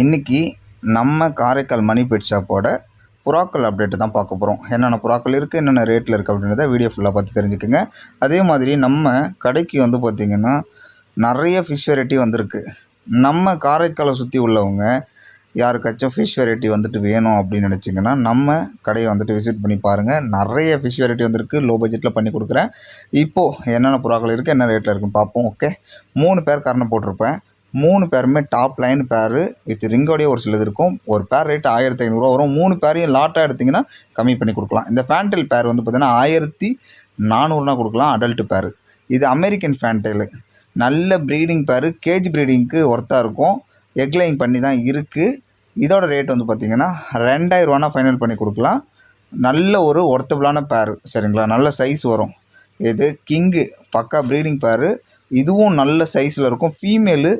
இன்றைக்கி நம்ம காரைக்கால் மணி பெட் ஷாப்போட புறாக்கள் அப்டேட்டு தான் பார்க்க போகிறோம் என்னென்ன புறாக்கள் இருக்குது என்னென்ன ரேட்டில் இருக்குது அப்படின்றத வீடியோ ஃபுல்லாக பார்த்து தெரிஞ்சுக்கோங்க. அதே மாதிரி நம்ம கடைக்கு வந்து பார்த்திங்கன்னா நிறைய ஃபிஷ் வெரைட்டி வந்திருக்கு. நம்ம காரைக்காலை சுற்றி உள்ளவங்க யாருக்காச்சும் ஃபிஷ் வெரைட்டி வந்துட்டு வேணும் அப்படின்னு நினச்சிங்கன்னா நம்ம கடையை வந்துட்டு விசிட் பண்ணி பாருங்கள் நிறைய ஃபிஷ் வெரைட்டி வந்திருக்கு. லோ பட்ஜெட்டில் பண்ணி கொடுக்குறேன். இப்போது என்னென்ன புறாக்கள் இருக்குது என்ன ரேட்டில் இருக்குன்னு பார்ப்போம் ஓகே மூணு பேர் கரணம் போட்டிருப்பேன். மூணு பேருமே டாப் லைன் பேரு வித் ரிங்கோடைய ஒரு சிலது இருக்கும். ஒரு பேர் ரேட் ஆயிரத்தி ஐநூறுரூவா வரும். மூணு பேரையும் லாட்டாக எடுத்திங்கன்னா கம்மி பண்ணி கொடுக்கலாம். இந்த ஃபேன்டெயில் பேர் வந்து பார்த்திங்கன்னா ஆயிரத்தி நானூறுனா கொடுக்கலாம் அடல்ட்டு பேர் இது அமெரிக்கன் ஃபேன்டெயிலு நல்ல ப்ரீடிங் பேர் கேஜ் ப்ரீடிங்க்கு ஒர்த்தாக இருக்கும். எக்லைன் பண்ணி தான் இருக்குது இதோட ரேட் வந்து பார்த்திங்கன்னா ரெண்டாயிரரூவானா ஃபைனல் பண்ணி கொடுக்கலாம். நல்ல ஒரு ஒர்த்தபிளான பேர் சரிங்களா? நல்ல சைஸ் வரும். இது கிங்கு பக்கா ப்ரீடிங் பேரு இதுவும் நல்ல சைஸில் இருக்கும். ஃபீமேலு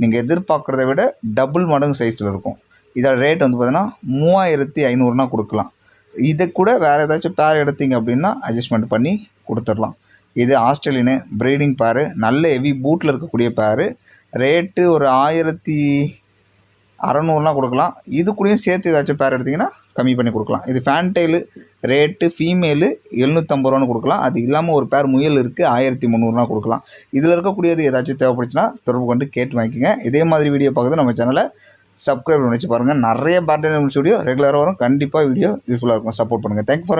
நீங்கள் எதிர்பார்க்குறத விட டபுள் மடங்கு சைஸில் இருக்கும். இதோட ரேட் வந்து பார்த்தீங்கன்னா மூவாயிரத்தி ஐநூறுனா கொடுக்கலாம். இதை கூட வேறு ஏதாச்சும் பேர் எடுத்தீங்க அப்படின்னா அட்ஜஸ்ட்மெண்ட் பண்ணி கொடுத்துடலாம். இது ஆஸ்திரேலியனு ப்ரீடிங் பேரு நல்ல ஹெவி பூட்டில் இருக்கக்கூடிய பேரு ரேட்டு ஒரு ஆயிரத்தி அறநூறுனா கொடுக்கலாம். இது கூடயும் சேர்த்து ஏதாச்சும் பேர் எடுத்திங்கன்னா கம்மி பண்ணி கொடுக்கலாம். இது ஃபேன்டைலு ரேட்டு ஃபீமேலு எழுநூற்றம்பது ரூபான்னு கொடுக்கலாம். அது இல்லாமல் ஒரு பேர் முயல் இருக்குது ஆயிரத்தி முந்நூறுனா கொடுக்கலாம். இதில் இருக்கக்கூடியது ஏதாச்சும் தேவைப்படுச்சுன்னா தொடர்பு கொண்டு கேட்டு வாங்கிக்கோங்க. இதே மாதிரி வீடியோ பார்க்குறது நம்ம சேனலை சப்ஸ்கிரைப் பண்ணி வச்சு பாருங்கள் நிறைய பேர்டன் வீடியோ ரெகுலராக வரும். கண்டிப்பாக வீடியோ யூஸ்ஃபுல்லாக இருக்கும். சப்போர்ட் பண்ணுங்கள் தேங்க் ஃபார்